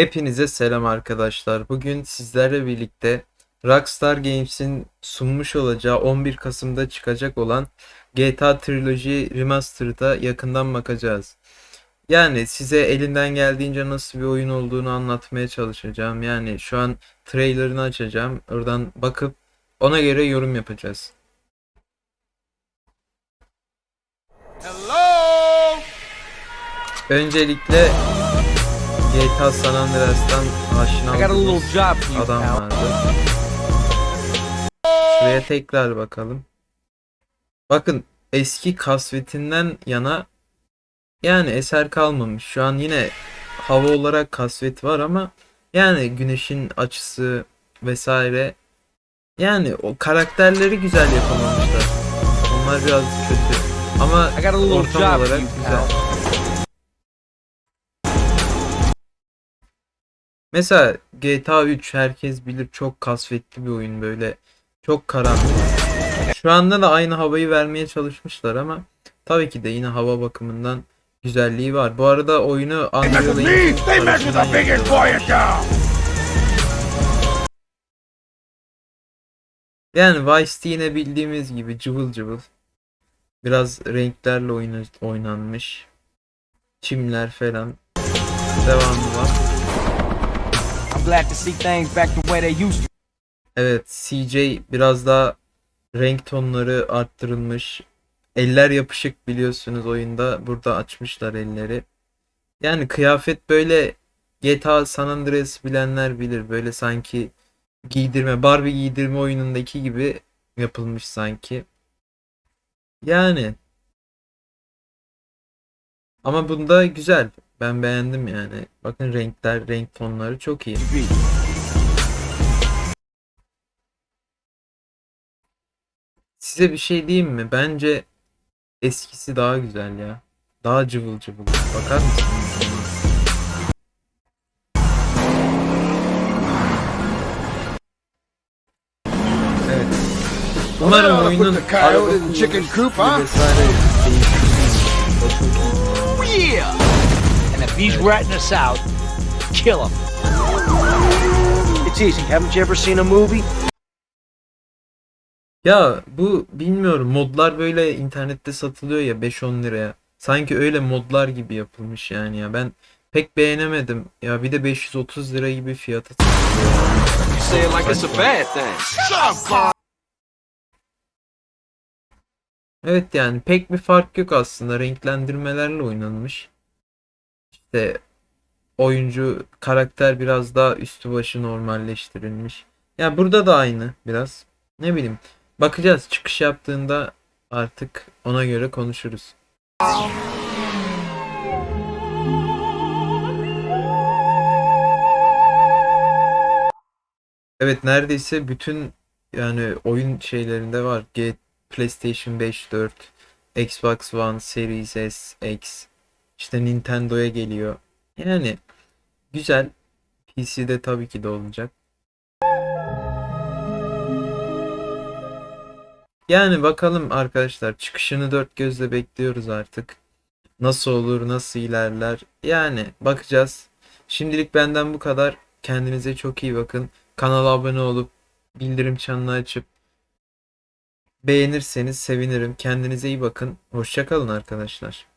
Hepinize selam arkadaşlar. Bugün sizlerle birlikte Rockstar Games'in sunmuş olacağı 11 Kasım'da çıkacak olan GTA Trilogy Remastered'a yakından bakacağız. Yani size elinden geldiğince nasıl bir oyun olduğunu anlatmaya çalışacağım. Yani şu an trailerını açacağım. Oradan bakıp ona göre yorum yapacağız. Hello? Öncelikle GTA San Andreas'tan aşina olduğumuz adam vardı. Şuraya tekrar bakalım. Bakın eski kasvetinden yana yani eser kalmamış. Şu an yine hava olarak kasvet var ama yani güneşin açısı vesaire yani o karakterleri güzel yapamamışlar. Onlar biraz kötü. Ama ortam olarak güzel. Mesela GTA 3 herkes bilir çok kasvetli bir oyun böyle çok karanlık. Şu anda da aynı havayı vermeye çalışmışlar ama tabii ki de yine hava bakımından güzelliği var. Bu arada oyunu Unreal. Yani Vice City yine bildiğimiz gibi cıvıl cıvıl. Biraz renklerle oyna- oynanmış. Çimler falan. Devamı var. Glad to see things back the way they used to. Evet, CJ biraz daha renk tonları arttırılmış. Eller yapışık biliyorsunuz oyunda. Burada açmışlar elleri. Yani kıyafet böyle GTA San Andreas bilenler bilir. Böyle sanki giydirme, Barbie giydirme oyunundaki gibi yapılmış sanki. Yani ama bunda güzel. Ben beğendim yani. Bakın renkler, renk tonları çok iyi. Size bir şey diyeyim mi? Bence eskisi daha güzel ya. Daha cıvıl cıvıl. Bakar mısınız? Evet. Umarım oyunun put the coyote araba in the chicken coop, huh? vesaire değişikliği. O çok iyi. Yeah! He's ratting us out, kill him. It's easy. Haven't you ever seen a movie? Ya bu bilmiyorum modlar böyle internette satılıyor ya 5-10 liraya. Sanki öyle modlar gibi yapılmış yani ya. Ben pek beğenemedim. Ya bir de 530 lira gibi fiyatı satılıyor. You say it like it's a bad thing. Evet yani pek bir fark yok aslında. Renklendirmelerle oynanmış. İşte oyuncu karakter biraz daha üstü başı normalleştirilmiş. Ya burada da aynı biraz. Ne bileyim. Bakacağız çıkış yaptığında artık ona göre konuşuruz. Evet neredeyse bütün yani oyun şeylerinde var. G PlayStation 5, 4, Xbox One, Series S, X, işte Nintendo'ya geliyor. Yani güzel. PC'de tabii ki de olacak. Yani bakalım arkadaşlar çıkışını dört gözle bekliyoruz artık. Nasıl olur, nasıl ilerler? Yani bakacağız. Şimdilik benden bu kadar. Kendinize çok iyi bakın. Kanala abone olup bildirim çanını açıp beğenirseniz sevinirim. Kendinize iyi bakın. Hoşça kalın arkadaşlar.